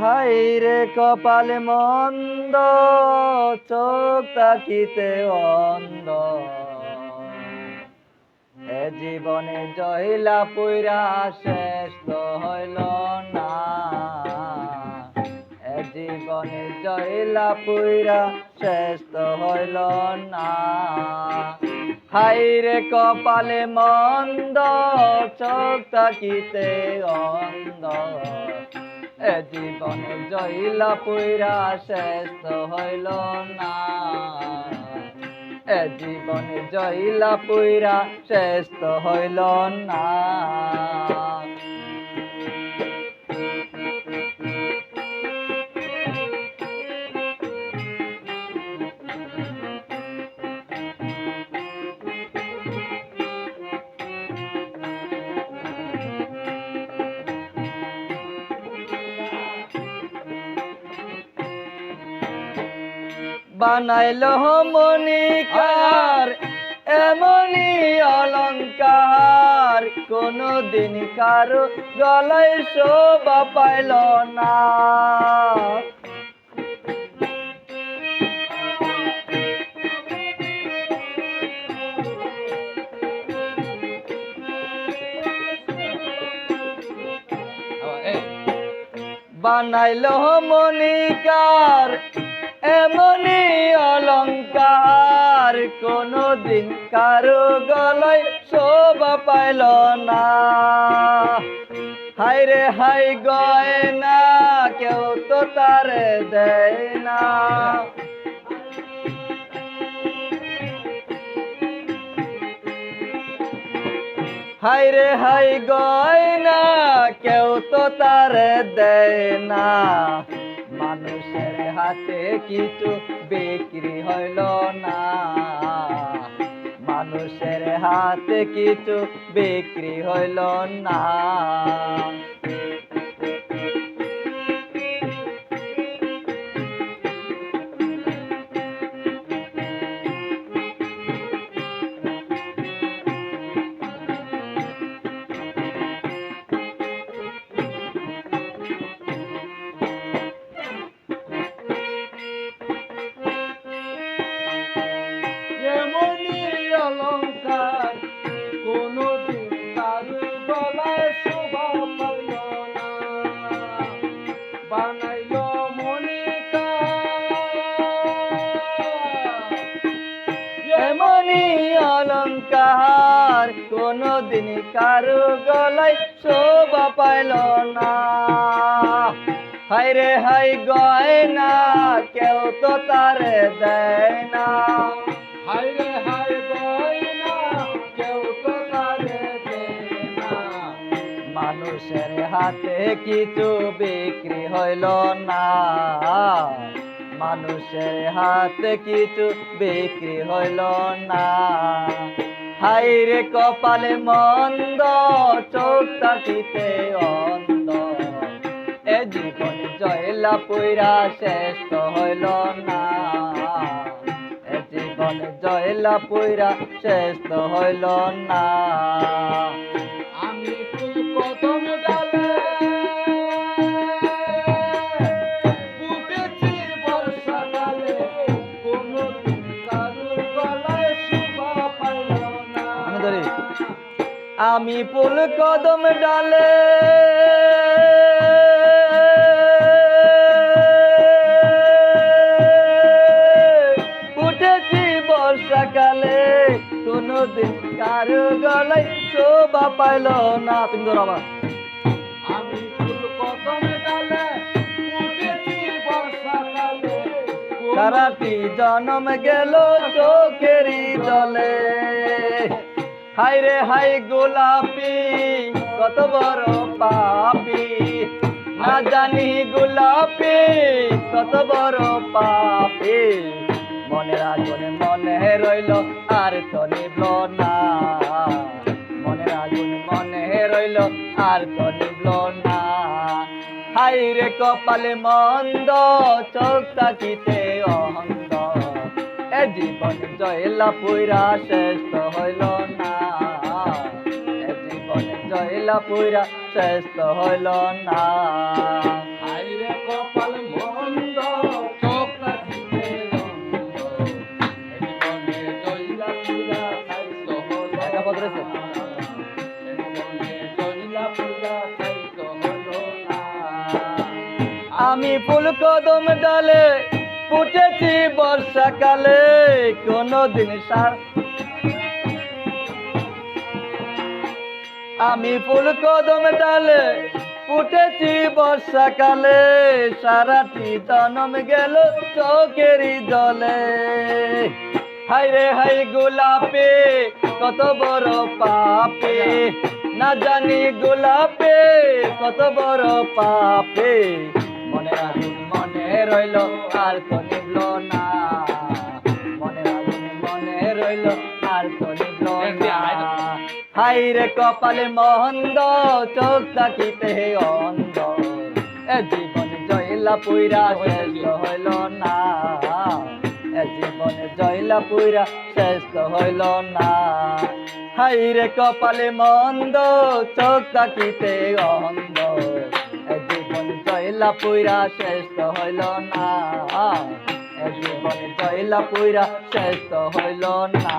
High রে কপাল মন্দ, চোখ তাকিতে অন্ধ। এ জীবনে জয়লা পুইরা শেষ তো হইল না। এ জীবনে জয়লা পুইরা শেষ তো হইল না। হাই রে কপালে মন্দ, চোখ তাকিতে অন্ধ। এ জীবন জয়লা পুইরা শেষ হইল না। এ জীবনে জয়লা পুইরা শেষ হইল না। বানাইল মনিকার এমনি অলঙ্কার। কোনো দিন কারও গলায় শোভা পাইল না। বানাইল মনিকার এমনি অলঙ্কার কোনো দিন কারও গলায় শোভা পাইল না। হাই রে হাই গয়না, কেউ তো তারে দেয় না। হাই রে হাই গয়না, কেউ তো তারে দেয় না। মানুষের হাতে কিছু বিক্রি হইল না। মানুষের হাতে কিছু বিক্রি হইল না। বানাইল অলঙ্কার, কোনদিন কারু গলায় শোভা পাইল না। হাই রে হাই গয়না, কেউ তো তারে দেয় না। হাই রে হাই মানুষের হাতে কিছু বিক্রি হইল না। মানুষের হাতে কিছু বিক্রি হইল না। হাই রে কপালে মন্দ, চোখ তাকিতে অন্ধ। এ জীবন জয়লা পুইরা শেষ হইল না। এ জীবন জয়লা পুইরা শেষ হইল না। আমি ফুল কদম ডালে উঠেছি বর্ষাকালে। কোনদিন কারও গলায় শোভা পাইল না তুমি ধরো আমার আমি সারাটি জনম গেল চোখেরই জলে। হাই রে হাই গোলাপি কত বড় পাপি। না জানি গোলাপি কত বড় পাপি। মনে আগুনে মনে রইল আর তো নিবল না। আর করিল না হাই রে কপালে মন্দ, চোখ তাকিতে অহন্দ এ জীবন জয়লা পুরা শেষ হইল না। জয়লা পুরা শেষ হইল না। আমি ফুল কদম ডালে ফুটেছি বর্ষাকালে, কোনদিন সার। আমি ফুল কদম ডালে ফুটেছি বর্ষাকালে, সারাটি জনম গেল চোখেরই জলে। হাই রে হাই গোলাপে, কত বড় পাপে। না জানি গোলাপে, কত বড় পাপে। মনে রইল আর তো না। মনে আগুন মনে রইল আর তো না। হাই রে কপালে মহন্দ চোখ তাকিতে অন্ধ। এ জীবন জয়লা পুইরা শেষ হইল না। এ জীবনে জয়লা পুইরা শেষ হইল না। হাই রে কপালে মন্দ চোখ তাকিতে অন্ধ। জীবন জয়লা পুইরা শেষ হইল না। জীবন জয়লা পুইরা শেষ হইল না।